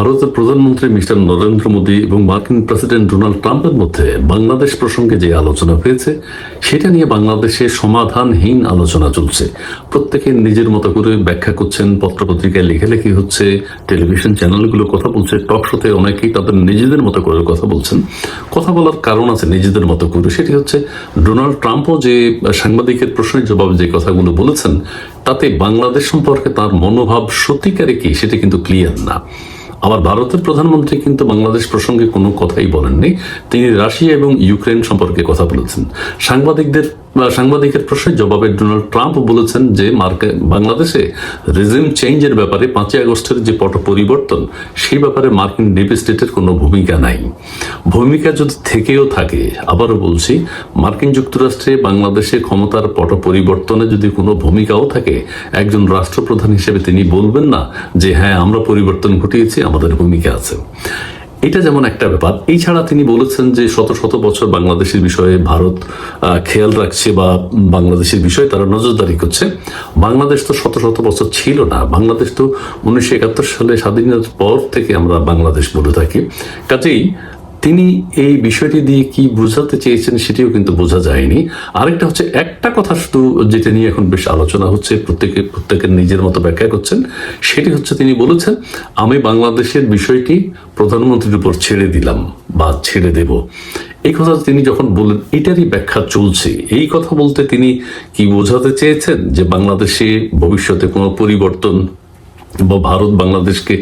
ভারতের প্রধানমন্ত্রী মিস্টার নরেন্দ্র মোদী এবং মার্কিন প্রেসিডেন্ট ডোনাল্ড ট্রাম্পের মধ্যে বাংলাদেশ প্রসঙ্গে যে আলোচনা হয়েছে, সেটা নিয়ে বাংলাদেশে সমাধানহীন আলোচনা চলছে। প্রত্যেকে নিজের মতো করে ব্যাখ্যা করছেন, পত্রপত্রিকায় লেখালেখি হচ্ছে, টেলিভিশন চ্যানেলগুলো কথা বলছে, টক শোতে অনেকেই তাদের নিজেদের মতো করে কথা বলছেন। কথা বলার কারণ আছে নিজেদের মতো করে, সেটি হচ্ছে ডোনাল্ড ট্রাম্পও যে সাংবাদিকের প্রশ্নের জবাবে যে কথাগুলো বলেছেন, তাতে বাংলাদেশ সম্পর্কে তার মনোভাব সত্যিকারে কি, সেটা কিন্তু ক্লিয়ার না। আবার ভারতের প্রধানমন্ত্রী কিন্তু বাংলাদেশ প্রসঙ্গে কোনো কথাই বলেননি। তিনি রাশিয়া এবং ইউক্রেন সম্পর্কে কথা বলেছেন। সাংবাদিকদের সাংবাদিকের প্রশ্নের জবাবে ডোনাল্ড ট্রাম্প বলেছেন যে মার্কে, বাংলাদেশে রিজিম চেঞ্জের ব্যাপারে পাঁচই আগস্টের যে পট পরিবর্তন, সেই ব্যাপারে মার্কিন ডিপ স্টেটের কোনো ভূমিকা নাই। ভূমিকা যদি থেকেও থাকে, আবারও বলছি, মার্কিন যুক্তরাষ্ট্রে বাংলাদেশে ক্ষমতার পট পরিবর্তনে যদি কোনো ভূমিকাও থাকে, একজন রাষ্ট্রপ্রধান হিসেবে তিনি বলবেন না যে হ্যাঁ আমরা পরিবর্তন ঘটিয়েছি আমাদের ভূমিকা আছে। এটা যেমন একটা ব্যাপার। এছাড়া তিনি বলেছেন যে শত শত বছর বাংলাদেশের বিষয়ে ভারত খেয়াল রাখছে বা বাংলাদেশের বিষয়ে তারা নজরদারি করছে। বাংলাদেশ তো শত শত বছর ছিল না। বাংলাদেশ তো উনিশশো একাত্তর সালে স্বাধীনতার পর থেকে আমরা বাংলাদেশ বলে থাকি। কাজেই তিনি এই বিষয়টি দিয়ে কি বোঝাতে চেয়েছেন সেটিও কিন্তু বোঝা যায়নি। আরেকটা হচ্ছে, একটা কথা শুধু যেটা নিয়ে এখন বেশ আলোচনা হচ্ছে, প্রত্যেকে, প্রত্যেকের নিজের মতো ব্যাখ্যা করছেন, সেটি হচ্ছে তিনি বলেছেন, আমি বাংলাদেশের বিষয়টি প্রধানমন্ত্রীর উপর ছেড়ে দিলাম বা ছেড়ে দেব। এই কথা তিনি যখন বললেন, এটারই ব্যাখ্যা চলছে। এই কথা বলতে তিনি কি বোঝাতে চেয়েছেন যে বাংলাদেশে ভবিষ্যতে কোনো পরিবর্তন বা ভারত বাংলাদেশকে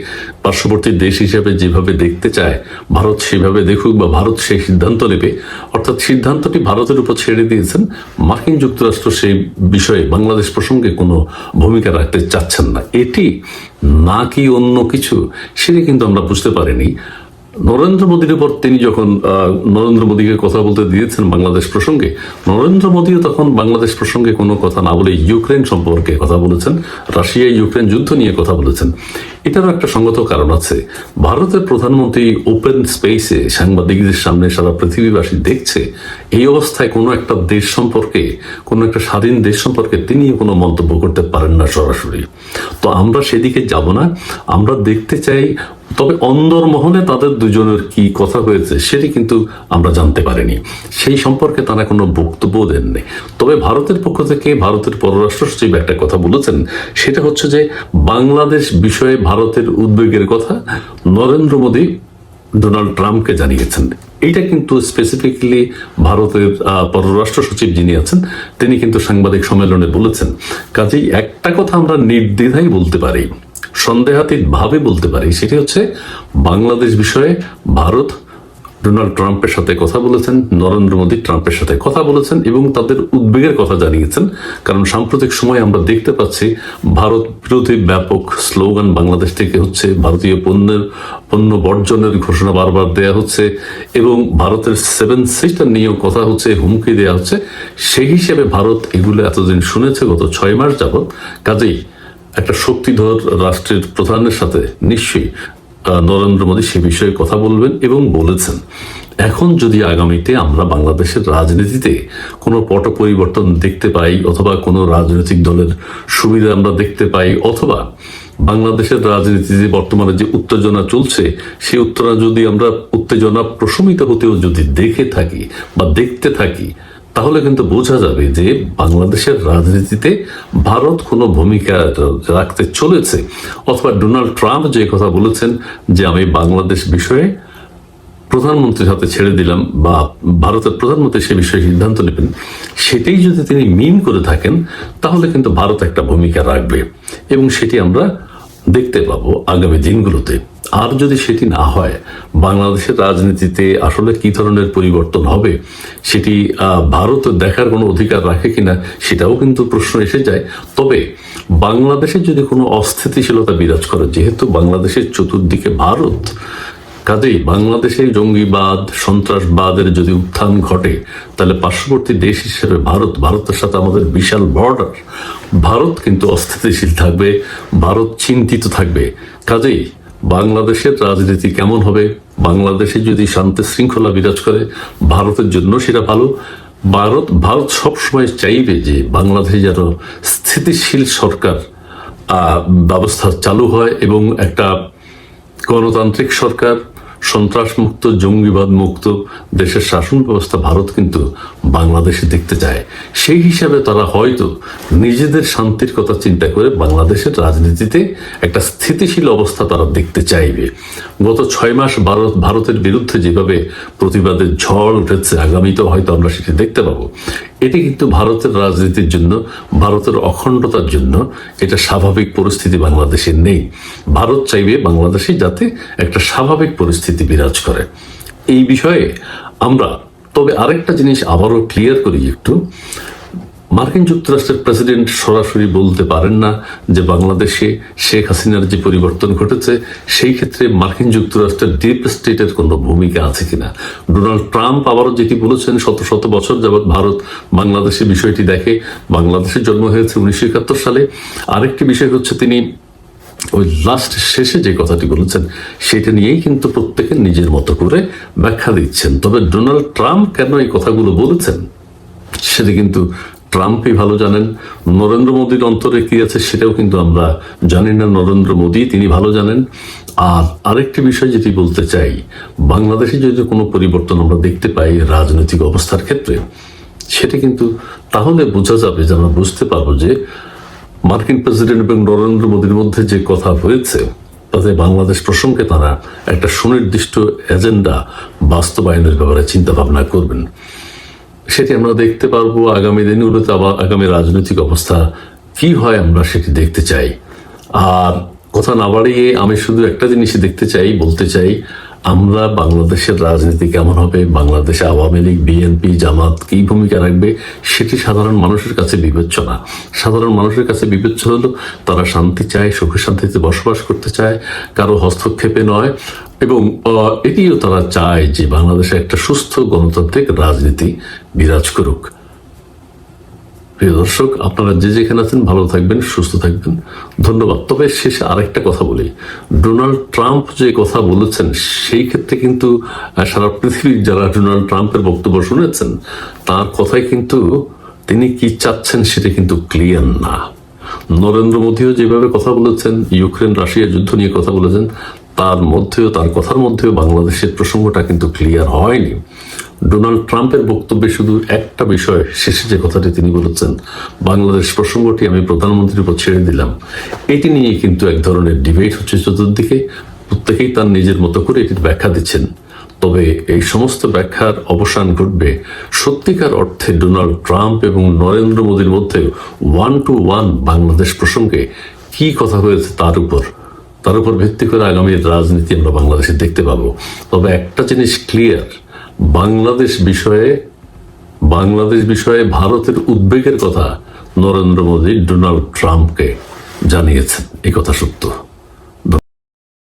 পার্শ্ববর্তী দেশ হিসেবে যেভাবে দেখতে চায়, ভারত সেভাবে দেখুক বা ভারত সেই সিদ্ধান্ত নেবে, অর্থাৎ সিদ্ধান্তটি ভারতের উপর ছেড়ে দিয়েছেন, মার্কিন যুক্তরাষ্ট্র সেই বিষয়ে বাংলাদেশ প্রসঙ্গে কোনো ভূমিকা রাখতে চাচ্ছেন না। এটি না কি অন্য কিছু, সেটি কিন্তু আমরা বুঝতে পারিনি। নরেন্দ্র মোদীর উপর তিনি যখন নরেন্দ্র মোদীকে কথা বলতে দিয়েছেন বাংলাদেশ প্রসঙ্গে, নরেন্দ্র মোদীও তখন বাংলাদেশ প্রসঙ্গে কোনো কথা না বলে ইউক্রেন সম্পর্কে কথা বলেছেন, রাশিয়া ইউক্রেন যুদ্ধ নিয়ে কথা বলেছেন। এটারও একটা সঙ্গত কারণ আছে। ভারতের প্রধানমন্ত্রী ওপেন স্পেসে সাংবাদিকদের সামনে সারা পৃথিবীবাসী দেখছে, এই অবস্থায় কোনো একটা দেশ সম্পর্কে, কোনো একটা স্বাধীন দেশ সম্পর্কে তিনি কোনো মন্তব্য করতে পারেন না সরাসরি। তো আমরা সেদিকে যাব না। আমরা দেখতে চাই তবে অন্দরমহলে তাদের দুজনের কি কথা হয়েছে সেটি কিন্তু আমরা জানতে পারিনি। সেই সম্পর্কে তারা কোনো বক্তব্য দেননি। তবে ভারতের পক্ষ থেকে ভারতের পররাষ্ট্র সচিব একটা কথা বলেছেন, সেটা হচ্ছে যে বাংলাদেশ বিষয়ে ভারতের উদ্বেগের কথা নরেন্দ্র মোদী ডোনাল্ড ট্রাম্পকে জানিয়েছেন। এইটা কিন্তু স্পেসিফিকলি ভারতের পররাষ্ট্র সচিব যিনি আছেন, তিনি কিন্তু সাংবাদিক সম্মেলনে বলেছেন। কাজেই একটা কথা আমরা নির্দ্বিধায় বলতে পারি। সন্দেহাতীত ভাবে বলতে পারি, সেটি হচ্ছে বাংলাদেশ বিষয়ে ভারত ডোনাল্ড ট্রাম্পের সাথে কথা বলেছেন, নরেন্দ্র মোদী ট্রাম্পের সাথে কথা বলেছেন এবং তাদের উদ্বেগের কথা জানিয়েছেন। কারণ সাম্প্রতিক সময় আমরা দেখতে পাচ্ছি, ভারত বিরোধী ব্যাপক স্লোগান বাংলাদেশ থেকে হচ্ছে ভারতীয় পণ্যের, পণ্য বর্জনের ঘোষণা বারবার দেয়া হচ্ছে এবং ভারতের সেভেন সিস্টার নিয়েও কথা হচ্ছে, হুমকি দেয়া হচ্ছে। সেই হিসেবে ভারত এগুলো এতদিন শুনেছে গত ছয় মাস যাবৎ। কাজেই একটা শক্তিধর রাষ্ট্রের প্রধানের সাথে নিশ্চয়ই নরেন্দ্র মোদী সে বিষয়ে কথা বলবেন এবং বলেছেন, এখন যদি আগামীতে আমরা বাংলাদেশের রাজনীতিতে কোনো পট পরিবর্তন দেখতে পাই অথবা কোনো রাজনৈতিক দলের সুবিধা আমরা দেখতে পাই অথবা বাংলাদেশের রাজনীতিতে বর্তমানে যে উত্তেজনা চলছে, সেই উত্তেজনা যদি আমরা উত্তেজনা প্রশমিত হতেও যদি দেখে থাকি বা দেখতে থাকি তাহলে কিন্তু বোঝা যাবে যে বাংলাদেশের রাজনীতিতে ভারত কোনো ভূমিকা রাখতে চলেছে। অথবা ডোনাল্ড ট্রাম্প যে কথা বলেছেন যে আমি বাংলাদেশ বিষয়ে প্রধানমন্ত্রীর হাতে ছেড়ে দিলাম বা ভারতের প্রধানমন্ত্রী সে বিষয়ে সিদ্ধান্ত নেবেন, সেটাই যদি তিনি মিন করে থাকেন, তাহলে কিন্তু ভারত একটা ভূমিকা রাখবে। এবং সেটি আমরা দেখতে পাবো আগামী দিনগুলোতে। আর যদি সেটি না হয়, বাংলাদেশের রাজনীতিতে আসলে কি ধরনের পরিবর্তন হবে, সেটি ভারত দেখার কোনো অধিকার রাখে কিনা, সেটাও কিন্তু প্রশ্ন এসে যায়। তবে বাংলাদেশে যদি কোনো অস্থিতিশীলতা বিরাজ করে, যেহেতু বাংলাদেশের চতুর্দিকে ভারত, কাজেই বাংলাদেশে জঙ্গিবাদ, সন্ত্রাসবাদের যদি উত্থান ঘটে, তাহলে পার্শ্ববর্তী দেশ হিসেবে ভারত, ভারতের সাথে আমাদের বিশাল বর্ডার ভারত কিন্তু অস্থিতিশীল থাকবে, ভারত চিন্তিত থাকবে। কাজেই বাংলাদেশের রাজনীতি কেমন হবে? বাংলাদেশে যদি শান্তি শৃঙ্খলা বিরাজ করে, ভারতের জন্য সেটা ভালো। ভারত ভারত সবসময় চাইবে যে বাংলাদেশে যেন স্থিতিশীল সরকার ব্যবস্থা চালু হয় এবং একটা গণতান্ত্রিক সরকার সন্ত্রাস মুক্ত জঙ্গিবাদ মুক্ত দেশের শাসন ব্যবস্থা ভারত কিন্তু বাংলাদেশে দেখতে চায়। সেই হিসাবে তারা হয়তো নিজেদের শান্তির কথা চিন্তা করে বাংলাদেশের রাজনীতিতে একটা স্থিতিশীল অবস্থা তারা দেখতে চাইবে। গত ছয় মাস ভারত, ভারতের বিরুদ্ধে যেভাবে প্রতিবাদের ঝড় উঠেছে, আগামীতেও হয়তো আমরা সেটি দেখতে পাবো। এটি কিন্তু ভারতের রাজনীতির জন্য, ভারতের অখণ্ডতার জন্য এটা স্বাভাবিক পরিস্থিতি বাংলাদেশে নেই। ভারত চাইবে বাংলাদেশে যাতে একটা স্বাভাবিক পরিস্থিতি বিরাজ করে। এই বিষয়ে আমরা, তবে আরেকটা জিনিস আবারও ক্লিয়ার করি একটু। মার্কিন যুক্তরাষ্ট্রের প্রেসিডেন্ট সরাসরি বলতে পারেন না যে বাংলাদেশে শেখ হাসিনার যে পরিবর্তন ঘটেছে, সেই ক্ষেত্রে মার্কিন যুক্তরাষ্ট্রের ডিপ স্টেটের কোনো ভূমিকা আছে কিনা? ডোনাল্ড ট্রাম্প আবারও যেটি বলেছেন, শত শত বছর যাবৎ ভারত বাংলাদেশে বিষয়টি দেখে বাংলাদেশের জন্ম হয়েছে উনিশশো একাত্তর সালে। আরেকটি বিষয় হচ্ছে তিনি ওই লাস্ট শেষে যে কথাটি বলেছেন, সেটা নিয়েই কিন্তু প্রত্যেকে নিজের মতো করে ব্যাখ্যা দিচ্ছেন। তবে ডোনাল্ড ট্রাম্প কেন এই কথাগুলো বলেছেন, সেটা কিন্তু ট্রাম্পই ভালো জানেন, নরেন্দ্র মোদীর অন্তরে কি আছে সেটাও কিন্তু আমরা জানি না, নরেন্দ্র মোদী তিনি ভালো জানেন। আর আরেকটি বিষয় যেটি বলতে চাই, বাংলাদেশে যদি কোনো পরিবর্তন আমরা দেখতে পাই রাজনৈতিক অবস্থার ক্ষেত্রে, সেটা কিন্তু তাহলে বোঝা যাবে যে আমরা বুঝতে পারব যে মার্কিন প্রেসিডেন্ট এবং নরেন্দ্র মোদীর মধ্যে যে কথা হয়েছে, তাতে বাংলাদেশ প্রসঙ্গে তারা একটা সুনির্দিষ্ট এজেন্ডা বাস্তবায়নের ব্যাপারে চিন্তা ভাবনা করবেন। সেটি আমরা দেখতে পারব আগামী দিনগুলোতে আবার আগামী রাজনৈতিক অবস্থা। কি হয় আমরা সেটি দেখতে চাই। আর কথা না বাড়িয়ে আমি শুধু একটা জিনিসই দেখতে চাই, বলতে চাই আমরা বাংলাদেশের রাজনীতি কেমন হবে? বাংলাদেশে আওয়ামী লীগ বিএনপি জামাত কি ভূমিকা রাখবে? সেটি সাধারণ মানুষের কাছে বিবেচ্য না সাধারণ মানুষের কাছে বিবেচ্য হলো তারা শান্তি চায়, সুখে শান্তিতে বসবাস করতে চায়, কারও হস্তক্ষেপে নয়। এবং এটিও তারা চায় যে বাংলাদেশে একটা সুস্থ গণতান্ত্রিক রাজনীতি বিরাজ করুক। প্রিয় দর্শক, আপনারা যে যেখানে আছেন ভালো থাকবেন, সুস্থ থাকবেন। ধন্যবাদ। তবে শেষে আরেকটা কথা বলি। ডোনাল্ড ট্রাম্প যে কথা বলেছেন, সেই ক্ষেত্রে কিন্তু সারা পৃথিবীর যারা ডোনাল্ড ট্রাম্পের বক্তব্য শুনেছেন, তার কথায় কিন্তু তিনি কি চাচ্ছেন সেটা কিন্তু ক্লিয়ার না। নরেন্দ্র মোদীও যেভাবে কথা বলেছেন, ইউক্রেন রাশিয়া যুদ্ধ নিয়ে কথা বলেছেন তার মধ্যেও, তার কথার মধ্যেও বাংলাদেশের প্রসঙ্গটা কিন্তু ক্লিয়ার হয়নি। ডোনাল্ড ট্রাম্পের বক্তব্যে শুধু একটা বিষয় শেষে যে কথাটি তিনি বলেছেন, বাংলাদেশ প্রসঙ্গটি আমি প্রধানমন্ত্রীর উপর ছেড়ে দিলাম। এটি নিয়ে কিন্তু এক ধরনের ডিবেট হচ্ছে চতুর্দিকে। প্রত্যেকেই তার নিজের মতো করে এটির ব্যাখ্যা দিচ্ছেন। তবে এই সমস্ত ব্যাখ্যার অবসান ঘটবে সত্যিকার অর্থে ডোনাল্ড ট্রাম্প এবং নরেন্দ্র মোদীর মধ্যে ওয়ান টু ওয়ান বাংলাদেশ প্রসঙ্গে কি কথা হয়েছে তার উপর। তার উপর ভিত্তি করে আগামীর রাজনীতি আমরা বাংলাদেশে দেখতে পাবো। তবে একটা জিনিস ক্লিয়ার বাংলাদেশ বিষয়ে বাংলাদেশ বিষয়ে ভারতের উদ্বেগের কথা নরেন্দ্র মোদী ডোনাল্ড ট্রাম্পকে জানিয়েছেন। এই কথা সত্য।